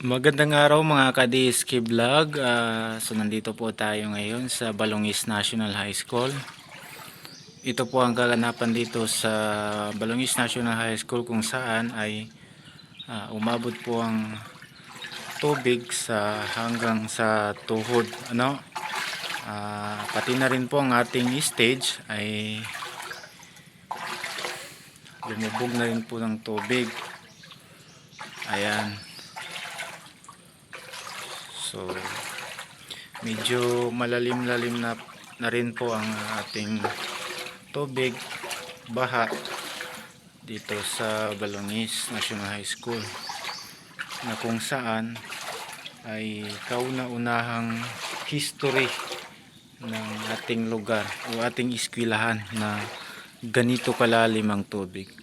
Magandang araw mga ka-DSK Vlog. Ah, so nandito po tayo ngayon sa Balongis National High School. Ito po ang kaganapan dito sa Balongis National High School kung saan ay ah, umabot po ang tubig sa hanggang sa tuhod. Ano? Ah, pati na rin po ang ating stage ay lumubog na rin po ng tubig. Ayan. So, medyo malalim-lalim na, na rin po ang ating tubig, baha dito sa Balongis National High School na kung saan ay kauna-unahang history ng ating lugar o ating iskwilahan na ganito kalalim ang tubig.